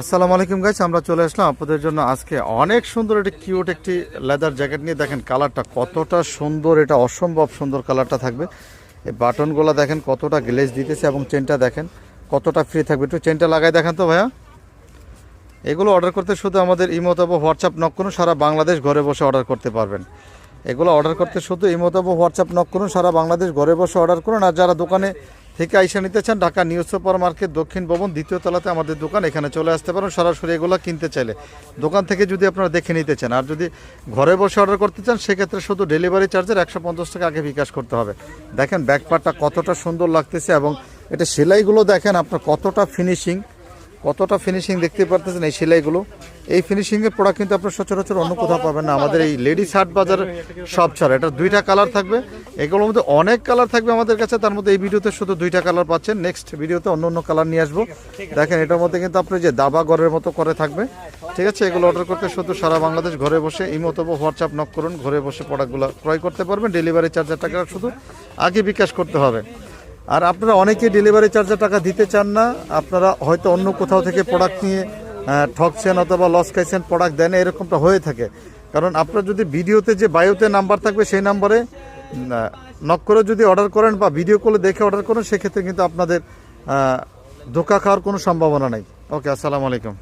আসসালামু আলাইকুম গাইস আমরা চলে আসলাম আপনাদের জন্য আজকে অনেক সুন্দর একটি কিউট একটি লেদার জ্যাকেট নিয়ে। দেখেন কালারটা কতটা সুন্দর, এটা অসম্ভব সুন্দর কালারটা থাকবে। এই বাটনগুলো দেখেন কতটা গ্লেজ দিতেছে এবং চেনটা দেখেন কতটা ফ্রি থাকবে। একটু চেনটা লাগাই দেখেন তো ভাইয়া। এগুলো অর্ডার করতে শুধু আমাদের ইমোত বা হোয়াটসঅ্যাপ নক করুন, সারা বাংলাদেশ ঘরে বসে অর্ডার করতে পারবেন। এগুলো অর্ডার করতে শুধু ইমোত বা হোয়াটসঅ্যাপ নক করুন, সারা বাংলাদেশ ঘরে বসে অর্ডার করুন। আর যারা দোকানে থেকে আইসা নিতে চান ঢাকা নিউ সুপার মার্কেট দক্ষিণ ভবন, দ্বিতীয় তলাতে আমাদের দোকান, এখানে চলে আসতে পারেন। সরাসরি এগুলো কিনতে চাইলে। দোকান থেকে যদি আপনারা দেখে নিতে চান, আর যদি ঘরে বসে অর্ডার করতে চান, সেক্ষেত্রে শুধু ডেলিভারি চার্জের একশো পঞ্চাশ টাকা আগে বিকাশ করতে হবে। দেখেন ব্যাকপারটা কতটা সুন্দর লাগতেছে এবং এটা সেলাইগুলো দেখেন, আপনার কতটা ফিনিশিং কতটা ফিনিশিং দেখতে পারতেছেন এই সেলাইগুলো? এই ফিনিশিংয়ের প্রোডাক্ট কিন্তু আপনার সচরাচর অন্য কোথাও পাবেন না। আমাদের এই লেডিস হাট বাজার সব ছাড়া। এটা দুইটা কালার থাকবে। এগুলোর মধ্যে অনেক কালার থাকবে আমাদের কাছে। তার মধ্যে এই ভিডিওতে শুধু দুইটা কালার পাচ্ছেন। নেক্সট ভিডিওতে অন্য অন্য কালার নিয়ে আসব। দেখেন, এটার মধ্যে কিন্তু আপনি যে দাবা ঘরের মতো করে থাকবে। ঠিক আছে? এগুলো অর্ডার করতে শুধু সারা বাংলাদেশ ঘরে বসে ইমোতো হোয়াটসঅ্যাপ নক করুন। ঘরে বসে প্রোডাক্টগুলো ক্রয় করতে পারবেন। ডেলিভারি চার্জার টাকা শুধু আগে বিকাশ করতে হবে। আর আপনারা অনেকে ডেলিভারি চার্জের টাকা দিতে চান না, আপনারা হয়তো অন্য কোথাও থেকে প্রোডাক্ট নিয়ে ঠকছেন অথবা লস খাইছেন প্রোডাক্ট দেন, এরকমটা হয়ে থাকে। কারণ আপনার যদি ভিডিওতে যে বায়োতে নাম্বার থাকবে সেই নাম্বারে নক করে যদি অর্ডার করেন বা ভিডিও কলে দেখে অর্ডার করেন, সেক্ষেত্রে কিন্তু আপনাদের ধোকা খাওয়ার কোনো সম্ভাবনা নেই। ওকে আসসালামু আলাইকুম।